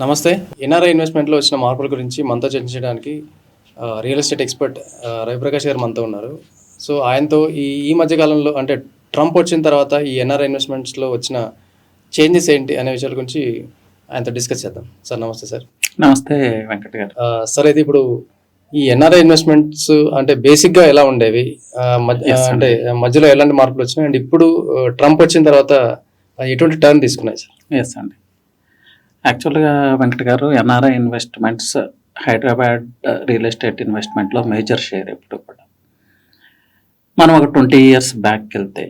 నమస్తే. ఎన్ఆర్ఐ ఇన్వెస్ట్మెంట్లో వచ్చిన మార్పుల గురించి మనతో చర్చించడానికి రియల్ ఎస్టేట్ ఎక్స్పర్ట్ రవిప్రకాష్ గారు మనతో ఉన్నారు. సో ఆయనతో ఈ ఈ మధ్య కాలంలో అంటే ట్రంప్ వచ్చిన తర్వాత ఈ ఎన్ఆర్ఐ ఇన్వెస్ట్మెంట్స్లో వచ్చిన చేంజెస్ ఏంటి అనే విషయాల గురించి ఆయనతో డిస్కస్ చేద్దాం. సార్ నమస్తే సార్. నమస్తే వెంకట్ గారు. సార్ అయితే ఇప్పుడు ఈ ఎన్ఆర్ఐ ఇన్వెస్ట్మెంట్స్ అంటే బేసిక్గా ఎలా ఉండేవి. అంటే మధ్యలో ఎలాంటి మార్పులు వచ్చినాయి? అండ్ ఇప్పుడు ట్రంప్ వచ్చిన తర్వాత ఎటువంటి టర్న్ తీసుకున్నాయి సార్? ఎస్ అండి. యాక్చువల్గా వెంకట uh, గారు NRI investments Hyderabad real estate ఇన్వెస్ట్మెంట్లో major share ఎప్పుడు కూడా. మనం ఒక ట్వంటీ ఇయర్స్ బ్యాక్ వెళ్తే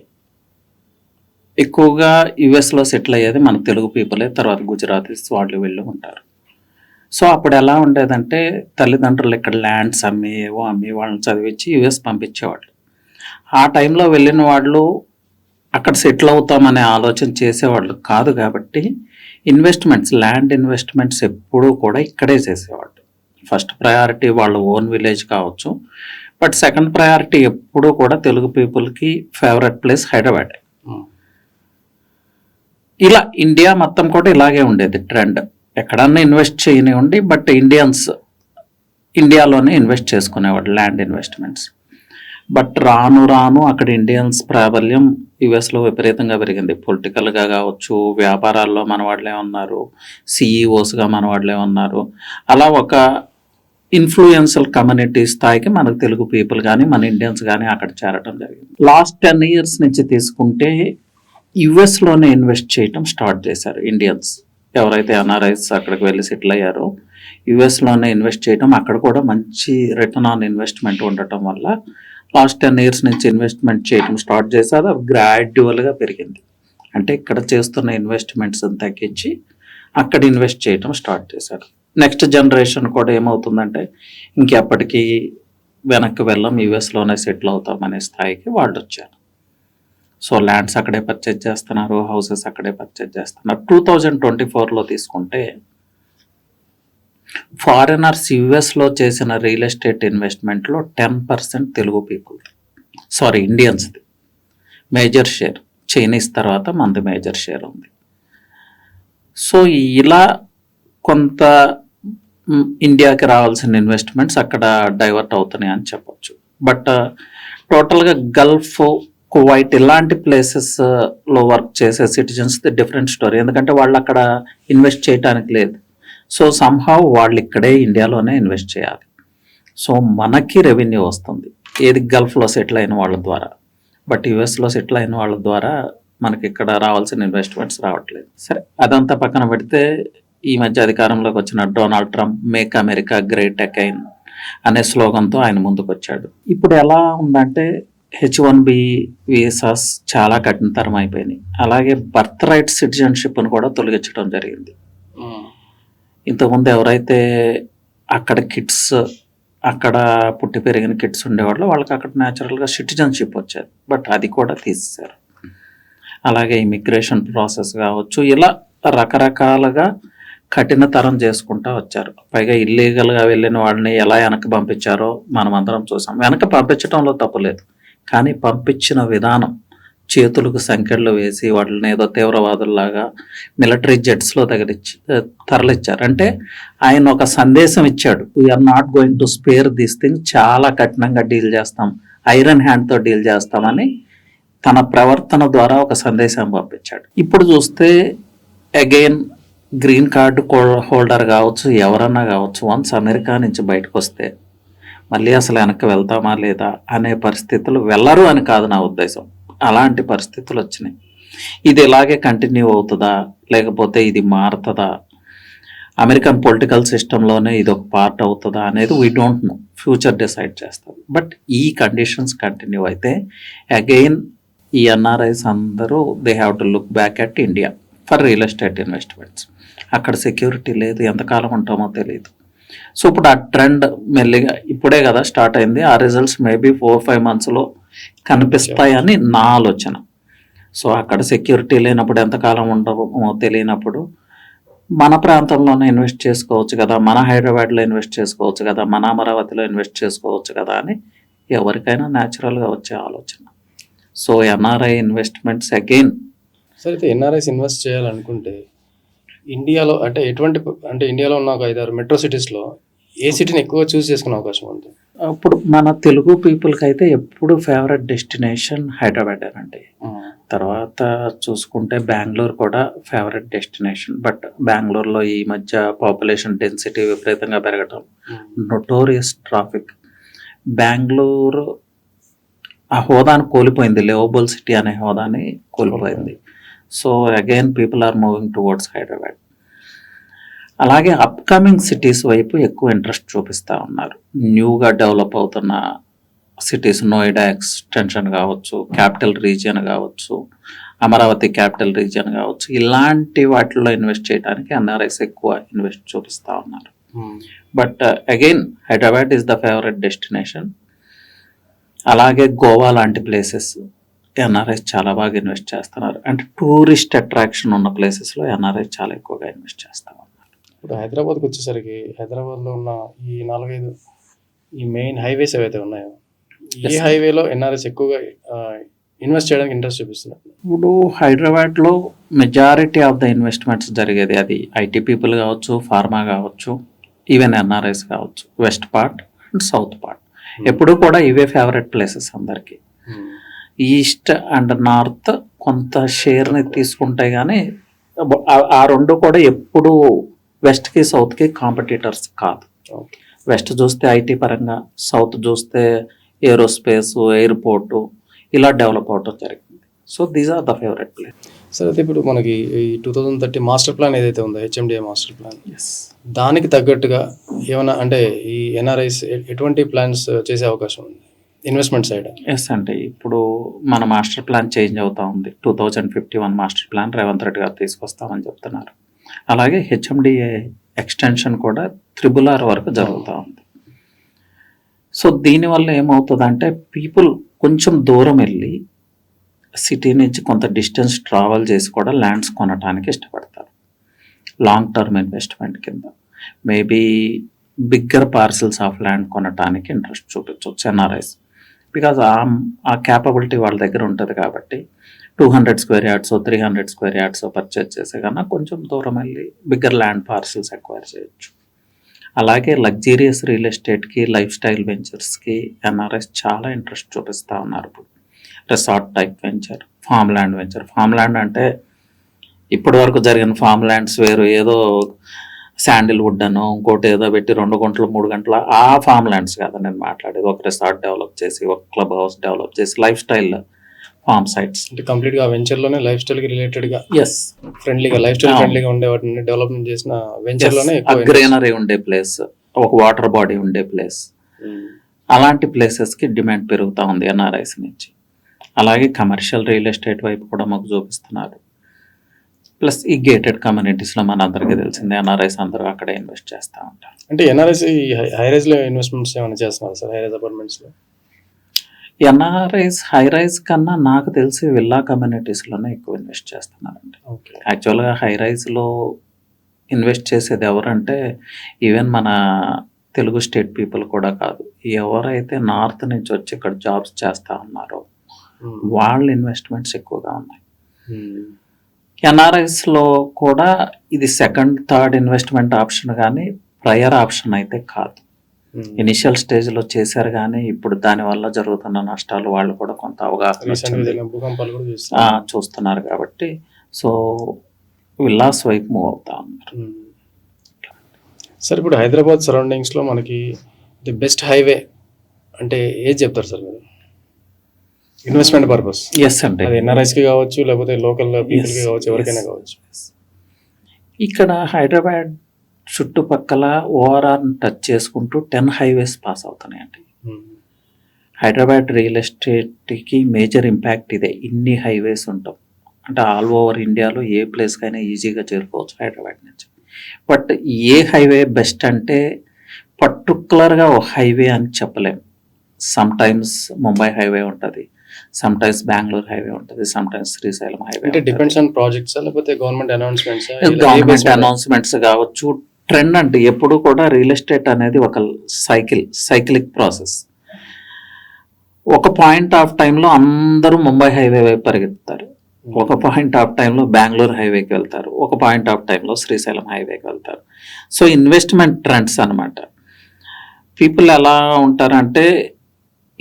ఎక్కువగా యుఎస్లో సెటిల్ అయ్యేది మన తెలుగు పీపులే తర్వాత గుజరాతీస్ వాళ్ళు వెళ్ళి ఉంటారు. సో అప్పుడు ఎలా ఉండేదంటే తల్లిదండ్రులు ఇక్కడ ల్యాండ్స్ అమ్మి ఏవో అమ్మి వాళ్ళని చదివించి యుఎస్ పంపించేవాళ్ళు. ఆ టైంలో వెళ్ళిన వాళ్ళు అక్కడ సెటిల్ అవుతామనే ఆలోచన చేసేవాళ్ళు కాదు కాబట్టి ఇన్వెస్ట్మెంట్స్ ల్యాండ్ ఇన్వెస్ట్మెంట్స్ ఎప్పుడూ కూడా ఇక్కడే చేసేవాళ్ళు. ఫస్ట్ ప్రయారిటీ వాళ్ళ ఓన్ విలేజ్ కావచ్చు బట్ సెకండ్ ప్రయారిటీ ఎప్పుడూ కూడా తెలుగు పీపుల్కి ఫేవరెట్ ప్లేస్ హైదరాబాద్. ఇలా ఇండియా మొత్తం కూడా ఇలాగే ఉండేది ట్రెండ్. ఎక్కడన్నా ఇన్వెస్ట్ చేయనివ్వండి బట్ ఇండియన్స్ ఇండియాలోనే ఇన్వెస్ట్ చేసుకునేవాడు ల్యాండ్ ఇన్వెస్ట్మెంట్స్. బట్ రాను రాను అక్కడ ఇండియన్స్ ప్రాబల్యం యుఎస్లో విపరీతంగా పెరిగింది. పొలిటికల్గా కావచ్చు వ్యాపారాల్లో మనవాళ్ళే ఉన్నారు సిఈఓస్గా మనవాళ్ళే ఉన్నారు. అలా ఒక ఇన్ఫ్లుయెన్షియల్ కమ్యూనిటీ స్థాయికి మనకు తెలుగు పీపుల్ కానీ మన ఇండియన్స్ కానీ అక్కడ చేరడం జరిగింది. లాస్ట్ టెన్ ఇయర్స్ నుంచి తీసుకుంటే యుఎస్లోనే ఇన్వెస్ట్ చేయటం స్టార్ట్ చేశారు ఇండియన్స్ ఎవరైతే ఎన్ఆర్ఐస్ అక్కడికి వెళ్ళి సెటిల్ అయ్యారో యుఎస్లోనే ఇన్వెస్ట్ చేయటం అక్కడ కూడా మంచి రిటర్న్ ఆన్ ఇన్వెస్ట్మెంట్ ఉండటం వల్ల లాస్ట్ టెన్ ఇయర్స్ నుంచి ఇన్వెస్ట్మెంట్ చేయటం స్టార్ట్ చేశారు అది గ్రాడ్యువల్గా పెరిగింది. అంటే ఇక్కడ చేస్తున్న ఇన్వెస్ట్మెంట్స్ తగ్గించి అక్కడ ఇన్వెస్ట్ చేయటం స్టార్ట్ చేశారు. నెక్స్ట్ జనరేషన్ కూడా ఏమవుతుందంటే ఇంకెప్పటికీ వెనక్కి వెళ్ళం యుఎస్లోనే సెటిల్ అవుతాం అనే స్థాయికి వాళ్ళు వచ్చారు. సో ల్యాండ్స్ అక్కడే పర్చేజ్ చేస్తున్నారు హౌసెస్ అక్కడే పర్చేజ్ చేస్తున్నారు. టూ థౌజండ్ ట్వంటీ ఫోర్లో తీసుకుంటే ఫారినర్స్ యుఎస్లో చేసిన real estate ఇన్వెస్ట్మెంట్లో ten percent Telugu people. Sorry ఇండియన్స్ది. Major share. Chinese తర్వాత మనది మేజర్ షేర్ ఉంది. సో ఇలా కొంత ఇండియాకి రావాల్సిన ఇన్వెస్ట్మెంట్స్ అక్కడ డైవర్ట్ అవుతున్నాయి అని చెప్పొచ్చు. బట్ టోటల్గా గల్ఫ్ కువైట్ ఇలాంటి ప్లేసెస్లో వర్క్ చేసే సిటిజన్స్ డిఫరెంట్ స్టోరీ. ఎందుకంటే వాళ్ళు అక్కడ ఇన్వెస్ట్ చేయడానికి లేదు. సో సంహావ్ వాళ్ళు ఇక్కడే ఇండియాలోనే ఇన్వెస్ట్ చేయాలి. సో మనకి రెవెన్యూ వస్తుంది. ఏది గల్ఫ్లో సెటిల్ అయిన వాళ్ళ ద్వారా. బట్ యుఎస్లో సెటిల్ అయిన వాళ్ళ ద్వారా మనకి ఇక్కడ రావాల్సిన ఇన్వెస్ట్మెంట్స్ రావట్లేదు. సరే అదంతా పక్కన పెడితే ఈ మధ్య అధికారంలోకి వచ్చిన Donald Trump make America great again అనే స్లోగన్తో ఆయన ముందుకు వచ్చాడు ఇప్పుడు ఎలా ఉందంటే హెచ్ వన్ బి వీసాస్ చాలా కఠినతరం అయిపోయినాయి. అలాగే బర్త్ రైట్ సిటిజన్షిప్ను కూడా తొలగించడం జరిగింది. ఇంతకుముందు ఎవరైతే అక్కడ కిడ్స్ అక్కడ పుట్టి పెరిగిన కిడ్స్ ఉండేవాళ్ళు వాళ్ళకి అక్కడ న్యాచురల్గా సిటిజన్షిప్ వచ్చేది. బట్ అది కూడా తీసేశారు. అలాగే ఇమిగ్రేషన్ ప్రాసెస్ కావచ్చు ఇలా రకరకాలుగా కఠినతరం చేసుకుంటా వచ్చారు. పైగా ఇల్లీగల్గా వెళ్ళిన వాళ్ళని ఎలా వెనక్కి పంపించారో మనం అందరం చూసాం. వెనక్కి పంపించడంలో తప్పులేదు కానీ పంపించిన విధానం చేతులకు సంఖ్యలు వేసి వాళ్ళని ఏదో తీవ్రవాదుల్లాగా మిలిటరీ జెట్స్లో తగిలిచ్చి తరలిచ్చారు. అంటే ఆయన ఒక సందేశం ఇచ్చాడు. We're not going to spare this thing చాలా కఠినంగా డీల్ చేస్తాం. ఐరన్ హ్యాండ్తో డీల్ చేస్తామని తన ప్రవర్తన ద్వారా ఒక సందేశం పంపించాడు. ఇప్పుడు చూస్తే అగైన్ గ్రీన్ కార్డు హోల్డర్ కావచ్చు ఎవరన్నా కావచ్చు వన్స్ అమెరికా నుంచి బయటకు వస్తే మళ్ళీ అసలు వెనక్కి వెళ్తామా లేదా అనే పరిస్థితులు వెళ్ళరు అని కాదు నా ఉద్దేశం. అలాంటి పరిస్థితులు వచ్చినాయి ఇది ఇలాగే కంటిన్యూ అవుతుందా? లేకపోతే ఇది మారుతుందా? అమెరికన్ పొలిటికల్ సిస్టంలోనే ఇది ఒక పార్ట్ అవుతుందా అనేది we don't know future decide చేస్తుంది బట్ ఈ కండిషన్స్ కంటిన్యూ అయితే అగైన్ ఈ ఎన్ఆర్ఐస్ అందరూ they have to look back at India for real estate investments అక్కడ సెక్యూరిటీ లేదు ఎంతకాలం ఉంటామో తెలియదు సో ఇప్పుడు ఆ ట్రెండ్ మెల్లిగా ఇప్పుడే కదా స్టార్ట్ అయింది. ఆ రిజల్ట్స్ మేబీ ఫోర్ ఫైవ్ మంత్స్లో కనిపిస్తాయని నా ఆలోచన. సో అక్కడ సెక్యూరిటీ లేనప్పుడు ఎంతకాలం ఉండవో తెలియనప్పుడు మన ప్రాంతంలోనే ఇన్వెస్ట్ చేసుకోవచ్చు కదా మన హైదరాబాద్లో ఇన్వెస్ట్ చేసుకోవచ్చు కదా మన అమరావతిలో ఇన్వెస్ట్ చేసుకోవచ్చు కదా అని ఎవరికైనా న్యాచురల్గా వచ్చే ఆలోచన. So NRI investments again. సరే అయితే ఎన్ఆర్ఐస్ ఇన్వెస్ట్ చేయాలనుకుంటే ఇండియాలో అంటే ఎటువంటి అంటే ఇండియాలో ఉన్న ఒక ఐదారు మెట్రో సిటీస్లో ఏ సిటీని ఎక్కువ చూస్ చేసుకునే అవకాశం ఉంది? అప్పుడు మన తెలుగు పీపుల్కి అయితే ఎప్పుడు ఫేవరెట్ డెస్టినేషన్ హైదరాబాద్ అండి. తర్వాత చూసుకుంటే బెంగళూరు కూడా ఫేవరెట్ డెస్టినేషన్. బట్ బెంగళూరులో ఈ మధ్య పాపులేషన్ డెన్సిటీ విపరీతంగా పెరగటం నొటోరియస్ ట్రాఫిక్. బెంగళూరు ఆ హోదాను కోల్పోయింది. లివబుల్ సిటీ అనే హోదాని కోల్పోయింది. So again people are moving towards Hyderabad. అలాగే అప్కమింగ్ సిటీస్ వైపు ఎక్కువ ఇంట్రెస్ట్ చూపిస్తూ ఉన్నారు. న్యూగా డెవలప్ అవుతున్న సిటీస్ నోయిడా ఎక్స్టెన్షన్ కావచ్చు క్యాపిటల్ రీజియన్ కావచ్చు అమరావతి క్యాపిటల్ రీజియన్ కావచ్చు ఇలాంటి వాటిల్లో ఇన్వెస్ట్ చేయడానికి ఎన్ఆర్ఐస్ ఎక్కువ ఇన్వెస్ట్ చూపిస్తూ ఉన్నారు. But again Hyderabad is the favourite destination అలాగే గోవా లాంటి ప్లేసెస్ ఎన్ఆర్ఐస్ చాలా బాగా ఇన్వెస్ట్ చేస్తున్నారు. అంటే టూరిస్ట్ అట్రాక్షన్ ఉన్న ప్లేసెస్లో ఎన్ఆర్ఐస్ చాలా ఎక్కువగా ఇన్వెస్ట్ చేస్తూ ఉన్నారు. ఇప్పుడు హైదరాబాద్కి వచ్చేసరికి హైదరాబాద్లో ఉన్న ఈ నాలుగైదు ఈ మెయిన్ హైవేస్ ఏవైతే ఉన్నాయో Yes. హైవేలో ఎన్ఆర్ఎస్ ఎక్కువగా ఇన్వెస్ట్ చేయడానికి ఇంట్రెస్ట్ చూపిస్తున్నారు ఇప్పుడు హైదరాబాద్లో మెజారిటీ ఆఫ్ ద ఇన్వెస్ట్మెంట్స్ జరిగేది అది ఐటీ పీపుల్ కావచ్చు ఫార్మా కావచ్చు ఈవెన్ ఎన్ఆర్ఐస్ కావచ్చు west part and south part. ఎప్పుడూ కూడా ఇవే ఫేవరెట్ ప్లేసెస్ అందరికీ. ఈస్ట్ అండ్ నార్త్ కొంత షేర్ని తీసుకుంటాయి కానీ ఆ రెండు కూడా ఎప్పుడు వెస్ట్కి సౌత్కి కాంపిటీటర్స్ కాదు. వెస్ట్ చూస్తే ఐటీ పరంగా సౌత్ చూస్తే ఏరోస్పేస్ ఎయిర్పోర్టు ఇలా డెవలప్ అవటం జరిగింది. So these are the favourite place. సరే అయితే ఇప్పుడు మనకి ఈ two thousand thirty master plan ఏదైతే ఉందో హెచ్ఎండిఏ మాస్టర్ ప్లాన్ ఎస్ దానికి తగ్గట్టుగా ఏమైనా అంటే ఈ ఎన్ఆర్ఐస్ ఎటువంటి ప్లాన్స్ చేసే అవకాశం ఉంది? Investment side? ఎస్ అంటే ఇప్పుడు మన మాస్టర్ ప్లాన్ చేంజ్ అవుతా ఉంది. Two thousand fifty one master plan Revanth Reddy గారు తీసుకొస్తామని చెప్తున్నారు. అలాగే హెచ్ఎండిఏ ఎక్స్టెన్షన్ కూడా త్రిబుల్ ఆర్ వరకు జరుగుతూ ఉంది. సో దీనివల్ల ఏమవుతుందంటే పీపుల్ కొంచెం దూరం వెళ్ళి సిటీ నుంచి కొంత డిస్టెన్స్ ట్రావెల్ చేసి కూడా ల్యాండ్స్ కొనడానికి ఇష్టపడతారు. లాంగ్ టర్మ్ ఇన్వెస్ట్మెంట్ కింద. Maybe bigger parcels of land కొనడానికి ఇంట్రెస్ట్ చూపించవచ్చు ఎన్ఆర్ఐస్. బికాజ్ ఆ ఆ క్యాపబిలిటీ వాళ్ళ దగ్గర ఉంటుంది కాబట్టి two hundred square yards three hundred square yards purchase చేసే కన్నా కొంచెం దూరం వెళ్ళి బిగ్గర్ ల్యాండ్ పార్సల్స్ ఎక్వైర్ చేయొచ్చు. అలాగే లగ్జీరియస్ రియల్ ఎస్టేట్కి లైఫ్ స్టైల్ వెంచర్స్కి ఎన్ఆర్ఎస్ చాలా ఇంట్రెస్ట్ చూపిస్తూ ఉన్నారు ఇప్పుడు. Resort type venture farm land venture farm land అంటే ఇప్పటి వరకు జరిగిన ఫామ్ ల్యాండ్స్ వేరు. ఏదో శాండిల్ వుడ్ ఇంకోటి ఏదో పెట్టి రెండు గంటలు మూడు గంటల ఆ ఫామ్ ల్యాండ్స్ కాదు నేను మాట్లాడేది. ఒక రిసార్ట్ డెవలప్ చేసి ఒక క్లబ్ హౌస్ డెవలప్ చేసి లైఫ్ స్టైల్ ఫామ్ సైట్స్ అంటే కంప్లీట్గా వెంచర్లోనే లైఫ్ స్టైల్కి రిలేటెడ్గా ఎస్ ఫ్రెండ్లీగా లైఫ్ స్టైల్. ఫ్రెండ్లీగా ఉండే వాటిని డెవలప్మెంట్ చేసిన వెంచర్లోనే గ్రీనరీ ఉండే ప్లేస్ ఒక వాటర్ బాడీ ఉండే ప్లేస్ ఉమ్. అలాంటి ప్లేసెస్కి డిమాండ్ పెరుగుతూ ఉంది ఎన్ఆర్ఐస్ నుంచి. అలాగే కమర్షియల్ రియల్ ఎస్టేట్ వైపు కూడా మాకు చూపిస్తున్నారు. ప్లస్ ఈ గేటెడ్ కమ్యూనిటీస్లో మన అందరికీ తెలిసిందే ఎన్ఆర్ఐస్ అందరూ అక్కడే ఇన్వెస్ట్ చేస్తూ ఉంటారు. అంటే ఎన్ఆర్ఎస్ హైరైజ్లో ఇన్వెస్ట్మెంట్స్ ఏమైనా చేస్తున్నారు సార్? హైరైజ్ అపార్ట్మెంట్స్లో? ఎన్ఆర్ఐస్ హై రైజ్ కన్నా నాకు తెలిసి విల్లా కమ్యూనిటీస్లోనే ఎక్కువ ఇన్వెస్ట్ చేస్తున్నారండి. యాక్చువల్గా హై రైజ్లో ఇన్వెస్ట్ చేసేది ఎవరంటే ఈవెన్ మన తెలుగు స్టేట్ పీపుల్ కూడా కాదు. ఎవరైతే నార్త్ నుంచి వచ్చి ఇక్కడ జాబ్స్ చేస్తూ ఉన్నారో వాళ్ళ ఇన్వెస్ట్మెంట్స్ ఎక్కువగా ఉన్నాయి. ఎన్ఆర్ఐస్లో కూడా ఇది సెకండ్ థర్డ్ ఇన్వెస్ట్మెంట్ ఆప్షన్ కానీ ప్రయర్ ఆప్షన్ అయితే కాదు. ఇనిషియల్ స్టేజ్లో చేశారు కానీ ఇప్పుడు దానివల్ల జరుగుతున్న నష్టాలు వాళ్ళు కూడా కొంత అవగాహన చూస్తున్నారు. కాబట్టి. సో విల్లాస్ వైపు మూవ్ అవుతా ఉన్నారు. సార్ ఇప్పుడు హైదరాబాద్ సరౌండింగ్స్లో మనకి ది బెస్ట్ హైవే అంటే ఏది చెప్తారు సార్ మీరు? Investment purpose. ఎస్ అండి. అది ఎన్ఆర్ఐస్కి కావచ్చు లేకపోతే లోకల్ పీపుల్కి Yes, కావచ్చు ఎవరికైనా. కావచ్చు. ఇక్కడ హైదరాబాద్ చుట్టుపక్కల ఓఆర్ఆర్ టచ్ చేసుకుంటూ టెన్ హైవేస్ పాస్ అవుతున్నాయండి. హైదరాబాద్ రియల్ ఎస్టేట్కి మేజర్ ఇంపాక్ట్ ఇదే. ఇన్ని హైవేస్ ఉంటాం అంటే ఆల్ ఓవర్ ఇండియాలో ఏ ప్లేస్కైనా ఈజీగా చేరుకోవచ్చు హైదరాబాద్ నుంచి. బట్ ఏ హైవే బెస్ట్ అంటే పర్టికులర్గా ఒక హైవే అని చెప్పలేం. సమ్ టైమ్స్ ముంబై హైవే ఉంటుంది. సమ్ టైమ్స్ బెంగళూరు హైవే ఉంటుంది. సమ్ టైమ్స్ శ్రీశైలం హైవే అంటే డిపెండ్స్ ఆన్ ప్రాజెక్ట్స్? లేకపోతే గవర్నమెంట్ అనౌన్స్మెంట్స్? గవర్నమెంట్ అనౌన్స్మెంట్స్ కావచ్చు ట్రెండ్ అంటే ఎప్పుడు కూడా రియల్ ఎస్టేట్ అనేది ఒక సైకిల్ సైక్లిక్ ప్రాసెస్. ఒక పాయింట్ ఆఫ్ టైంలో అందరూ ముంబై హైవే వైపు పరిగెత్తారు ఒక పాయింట్ ఆఫ్ టైంలో బెంగళూరు హైవేకి వెళ్తారు. ఒక పాయింట్ ఆఫ్ టైంలో శ్రీశైలం హైవేకి వెళ్తారు. సో ఇన్వెస్ట్మెంట్ ట్రెండ్స్ అన్నమాట. పీపుల్ ఎలా ఉంటారంటే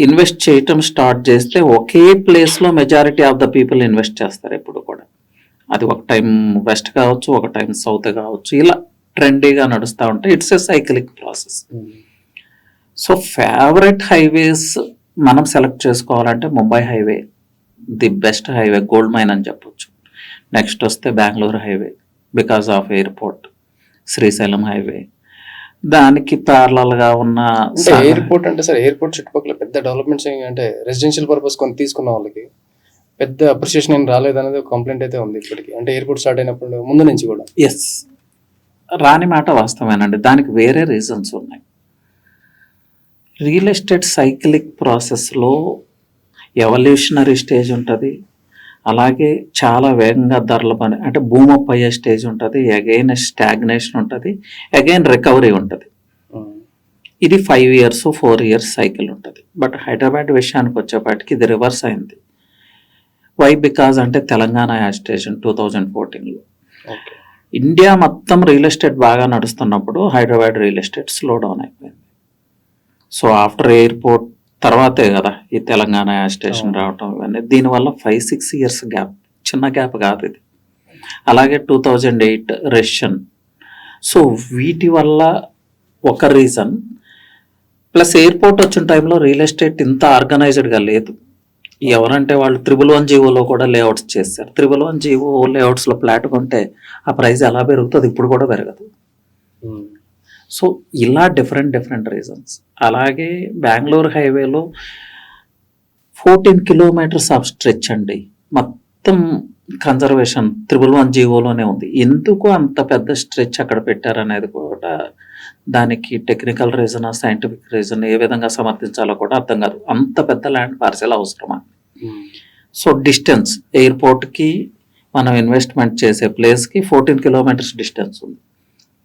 ఇన్వెస్ట్ చేయటం స్టార్ట్ చేస్తే ఒకే ప్లేస్లో majority of the people invest చేస్తారు ఎప్పుడు కూడా. అది ఒక టైం వెస్ట్ కావచ్చు ఒక టైం సౌత్ కావచ్చు ఇలా ట్రెండీగా నడుస్తూ ఉంటాయి it's a cyclic process so favourite highways మనం సెలెక్ట్ చేసుకోవాలంటే Mumbai highway the best highway gold mine అని చెప్పొచ్చు. నెక్స్ట్ వస్తే Bengaluru highway because of airport Srisailam highway దానికి ప్యారలల్గా ఉన్న ఎయిర్పోర్ట్ అంటే సార్ ఎయిర్పోర్ట్ చుట్టుపక్కల పెద్ద డెవలప్మెంట్స్ అంటే రెసిడెన్షియల్ పర్పస్ కొన్ని తీసుకున్న వాళ్ళకి పెద్ద అప్రిషియేషన్ ఏం రాలేదనేది ఒక కంప్లైంట్ అయితే ఉంది ఇప్పటికి. అంటే ఎయిర్పోర్ట్ స్టార్ట్ అయినప్పుడు ముందు నుంచి కూడా. ఎస్ రాని మాట వాస్తవేనండి దానికి వేరే రీజన్స్ ఉన్నాయి. రియల్ ఎస్టేట్ సైక్లిక్ ప్రాసెస్లో ఎవల్యూషనరీ స్టేజ్ ఉంటుంది. అలాగే చాలా వేగంగా ధరలు పని అంటే భూమి అప్ అయ్యే స్టేజ్ ఉంటుంది. అగైన్ స్టాగ్నేషన్ ఉంటుంది. అగైన్ రికవరీ ఉంటుంది. ఇది five years four years cycle ఉంటుంది. బట్ హైదరాబాద్ విషయానికి వచ్చేపాటికి ఇది రివర్స్ అయింది. వై? బికాజ్ అంటే తెలంగాణ యాజిటేషన్ టూ థౌజండ్ ఫోర్టీన్లో. ఇండియా మొత్తం రియల్ ఎస్టేట్ బాగా నడుస్తున్నప్పుడు Hyderabad real estate slow down అయిపోయింది. సో ఆఫ్టర్ ఎయిర్పోర్ట్ తర్వాతే కదా ఈ తెలంగాణ అవును. రావటం ఇవన్నీ. దీనివల్ల ఫైవ్ సిక్స్ ఇయర్స్ గ్యాప్ చిన్న గ్యాప్ కాదు ఇది. అలాగే two thousand eight recession so వీటి వల్ల ఒక రీజన్ ప్లస్ ఎయిర్పోర్ట్ వచ్చిన టైంలో రియల్ ఎస్టేట్ ఇంత ఆర్గనైజ్డ్గా లేదు. ఎవరంటే వాళ్ళు త్రిబుల్ వన్ జీవోలో కూడా లేఅవుట్స్ చేశారు. త్రిబుల్ వన్ జీవో లేఅవుట్స్లో ఫ్లాట్ కొంటే ఆ ప్రైస్ ఎలా పెరుగుతుంది? ఇప్పుడు కూడా పెరగదు. ఉమ్. సో ఇలా డిఫరెంట్ డిఫరెంట్ రీజన్స్ అలాగే బెంగళూరు హైవేలో ఫోర్టీన్ కిలోమీటర్స్ ఆఫ్ స్ట్రెచ్ అండి. మొత్తం కన్జర్వేషన్ త్రిబుల్ వన్ జీవోలోనే ఉంది. ఎందుకు అంత పెద్ద స్ట్రెచ్ అక్కడ పెట్టారనేది కూడా దానికి టెక్నికల్ రీజన్ సైంటిఫిక్ రీజన్ ఏ విధంగా సమర్థించాలో కూడా అర్థం కాదు. అంత పెద్ద ల్యాండ్ పార్సెల్ అవసరమా. సో డిస్టెన్స్ ఎయిర్పోర్ట్కి మనం ఇన్వెస్ట్మెంట్ చేసే ప్లేస్కి ఫోర్టీన్ కిలోమీటర్స్ డిస్టెన్స్ ఉంది.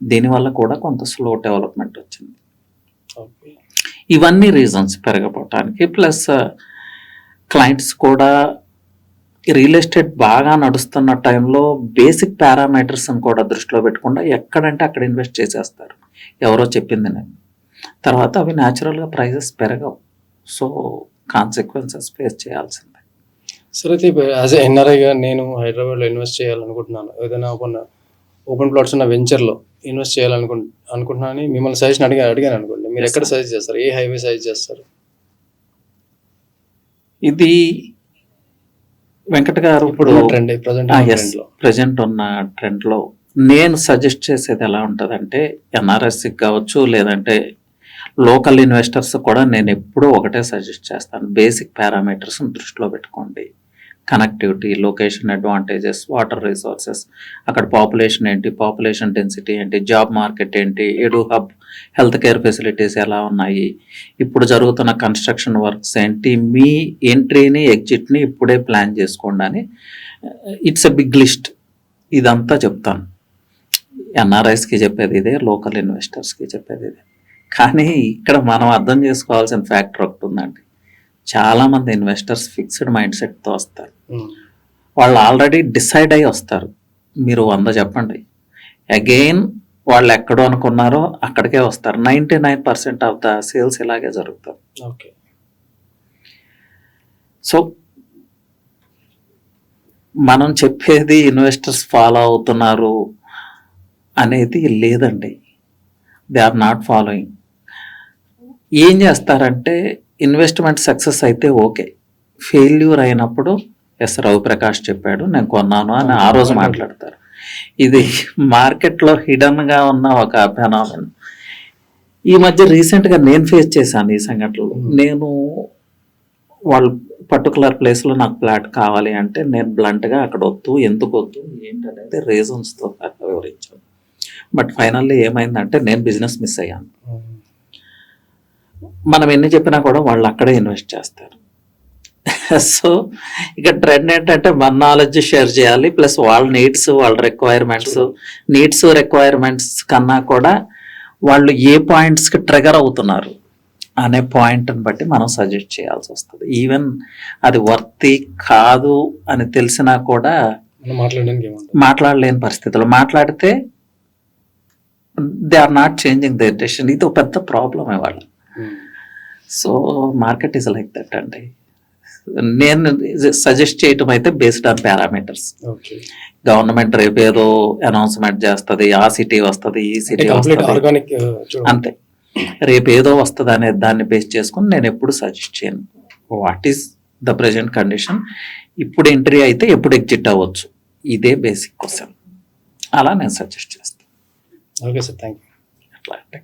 దీనివల్ల కూడా కొంత స్లో డెవలప్మెంట్ వచ్చింది. ఇవన్నీ రీజన్స్ పెరగపోవటానికి. ప్లస్ క్లయింట్స్ కూడా రియల్ ఎస్టేట్ బాగా నడుస్తున్న టైంలో బేసిక్ పారామీటర్స్ని కూడా దృష్టిలో పెట్టకుండా ఎక్కడంటే అక్కడ ఇన్వెస్ట్ చేసేస్తారు. ఎవరో చెప్పింది నేను. తర్వాత అవి న్యాచురల్గా ప్రైజెస్ పెరగవు. సో కాన్సిక్వెన్సెస్ ఫేస్ చేయాల్సిందే. సరే అయితే యాజ్ ఎన్ఆర్ఐగా నేను హైదరాబాద్లో ఇన్వెస్ట్ చేయాలనుకుంటున్నాను. ఏదైనా ఓపెన్ ఓపెన్ ప్లాట్స్ ఉన్న వెంచర్లో ఇన్వెస్ట్ చేయాలనుకు అనుకుంటున్నాను. మిమ్మల్ని సజెషన్ అడిగా అడిగాను అనుకోండి. మీరు ఎక్కడ. సజెస్ట్ చేస్తారు? ఏ హైవే సజెస్ట్ చేస్తారు? ఇది వెంకట గారు ఇప్పుడు ట్రెండ్ ప్రజెంట్ ఉన్న ట్రెండ్లో నేను సజెస్ట్ చేసేది ఎలా ఉంటుందంటే ఎన్ఆర్ఎస్సికి కావచ్చు లేదంటే లోకల్ ఇన్వెస్టర్స్ కూడా నేను ఎప్పుడూ ఒకటే సజెస్ట్ చేస్తాను. బేసిక్ పారామీటర్స్ దృష్టిలో పెట్టుకోండి. Connectivity location advantages water resources అక్కడ పాపులేషన్ ఏంటి? పాపులేషన్ డెన్సిటీ ఏంటి? జాబ్ మార్కెట్ ఏంటి? Edu hub health care facilities ఎలా ఉన్నాయి? ఇప్పుడు జరుగుతున్న కన్స్ట్రక్షన్ వర్క్స్ ఏంటి? మీ ఎంట్రీని ఎగ్జిట్ని ఇప్పుడే ప్లాన్ చేసుకోండి అని ఇట్స్ ఎ బిగ్ లిస్ట్ ఇదంతా చెప్తాను. ఎన్ఆర్ఐస్కి చెప్పేది ఇదే లోకల్ ఇన్వెస్టర్స్కి చెప్పేది ఇదే. కానీ ఇక్కడ మనం అర్థం చేసుకోవాల్సిన ఫ్యాక్టర్ ఒకటి ఉందండి. చాలామంది ఇన్వెస్టర్స్ ఫిక్స్డ్ మైండ్ సెట్తో వస్తారు. వాళ్ళు ఆల్రెడీ డిసైడ్ అయ్యి వస్తారు. మీరు వంద చెప్పండి. అగైన్ వాళ్ళు ఎక్కడో అనుకున్నారో అక్కడికే వస్తారు. Ninety nine percent of the sales ఇలాగే జరుగుతాయి ఓకే. సో మనం చెప్పేది ఇన్వెస్టర్స్ ఫాలో అవుతున్నారు అనేది లేదండి. దే ఆర్ నాట్ ఫాలోయింగ్ ఏం చేస్తారంటే ఇన్వెస్ట్మెంట్ సక్సెస్ అయితే ఓకే. ఫెయిల్యూర్ అయినప్పుడు ఎస్ రవి ప్రకాష్ చెప్పాడు నేను కొన్నాను అని ఆ రోజు మాట్లాడతారు. ఇది మార్కెట్లో హిడన్గా ఉన్న ఒక ఫెనామిన్. ఈ మధ్య రీసెంట్గా నేను ఫేస్ చేశాను ఈ సంఘటనలు. నేను వాళ్ళు పర్టికులర్ ప్లేస్లో నాకు ఫ్లాట్ కావాలి అంటే నేను బ్లంట్గా అక్కడ వద్దు ఎందుకు వద్దు ఏంటనేది రీజన్స్తో వివరించాను బట్ ఫైనల్లీ ఏమైందంటే నేను బిజినెస్ మిస్ అయ్యాను. మనం ఎన్ని చెప్పినా కూడా వాళ్ళు అక్కడే ఇన్వెస్ట్ చేస్తారు. సో ఇక ట్రెండ్ ఏంటంటే మన నాలెడ్జ్ షేర్ చేయాలి ప్లస్ వాళ్ళ నీడ్స్ వాళ్ళ రిక్వైర్మెంట్స్ నీడ్స్ రిక్వైర్మెంట్స్ కన్నా కూడా వాళ్ళు ఏ పాయింట్స్కి ట్రిగర్ అవుతున్నారు అనే పాయింట్ని బట్టి మనం సజెస్ట్ చేయాల్సి వస్తుంది. ఈవెన్ అది వర్తి కాదు అని తెలిసినా కూడా మాట్లాడలేని పరిస్థితులు మాట్లాడితే they are not changing the decision. ఇది ఒక పెద్ద ప్రాబ్లం ఇవాళ ఉమ్. So market is like that అండి. నేను సజెస్ట్ చేయటం అయితే బేస్డ్ ఆన్ పారామీటర్స్. గవర్నమెంట్ రేపు ఏదో అనౌన్స్మెంట్ చేస్తుంది ఆ సిటీ వస్తుంది ఈ సిటీ వస్తుంది. అంతే. రేపు ఏదో వస్తుంది అనే దాన్ని బేస్ చేసుకుని నేను ఎప్పుడు సజెస్ట్ చేయను. What is the present condition? ఇప్పుడు ఎంట్రీ అయితే ఎప్పుడు ఎగ్జిట్ అవ్వచ్చు? ఇదే బేసిక్ క్వశ్చన్. అలా నేను సజెస్ట్ చేస్తాను. ఓకే సార్ థ్యాంక్ యూ అట్లా అంటే